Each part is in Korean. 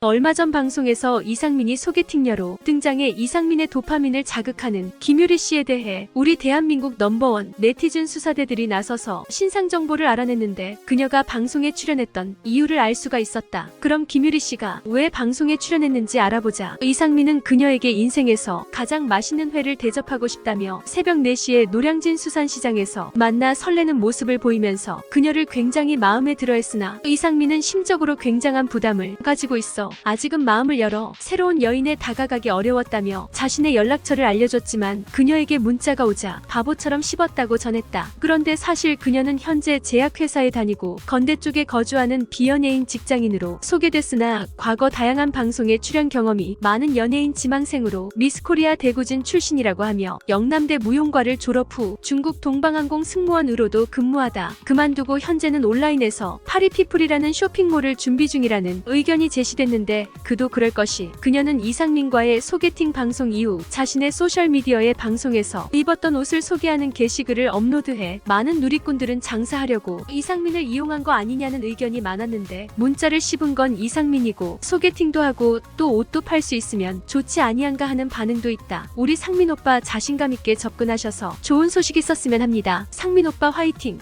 얼마 전 방송에서 이상민이 소개팅녀로 등장해 이상민의 도파민을 자극하는 김유리 씨에 대해 우리 대한민국 넘버원 네티즌 수사대들이 나서서 신상 정보를 알아냈는데 그녀가 방송에 출연했던 이유를 알 수가 있었다. 그럼 김유리 씨가 왜 방송에 출연했는지 알아보자. 이상민은 그녀에게 인생에서 가장 맛있는 회를 대접하고 싶다며 새벽 4시에 노량진 수산시장에서 만나 설레는 모습을 보이면서 그녀를 굉장히 마음에 들어 했으나 이상민은 심적으로 굉장한 부담을 가지고 있어 아직은 마음을 열어 새로운 여인에 다가가기 어려웠다며 자신의 연락처를 알려줬지만 그녀에게 문자가 오자 바보처럼 씹었다고 전했다. 그런데 사실 그녀는 현재 제약회사에 다니고 건대 쪽에 거주하는 비연예인 직장인으로 소개됐으나 과거 다양한 방송에 출연 경험이 많은 연예인 지망생으로 미스코리아 대구진 출신이라고 하며 영남대 무용과를 졸업 후 중국 동방항공 승무원으로도 근무하다 그만두고 현재는 온라인에서 파리피플이라는 쇼핑몰을 준비 중이라는 의견이 제시됐는데 그도 그럴 것이 그녀는 이상민과의 소개팅 방송 이후 자신의 소셜미디어에 방송에서 입었던 옷을 소개하는 게시글을 업로드해 많은 누리꾼들은 장사하려고 이상민을 이용한 거 아니냐는 의견이 많았는데 문자를 씹은 건 이상민이고 소개팅도 하고 또 옷도 팔 수 있으면 좋지 아니한가 하는 반응도 있다. 우리 상민 오빠 자신감 있게 접근하셔서 좋은 소식 있었으면 합니다. 상민 오빠 화이팅!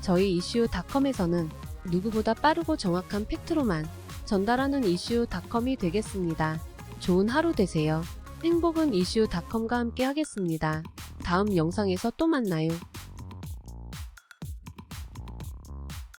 저희 이슈닷컴에서는 누구보다 빠르고 정확한 팩트로만 전달하는 이슈닷컴이 되겠습니다. 좋은 하루 되세요. 행복은 이슈닷컴과 함께 하겠습니다. 다음 영상에서 또 만나요.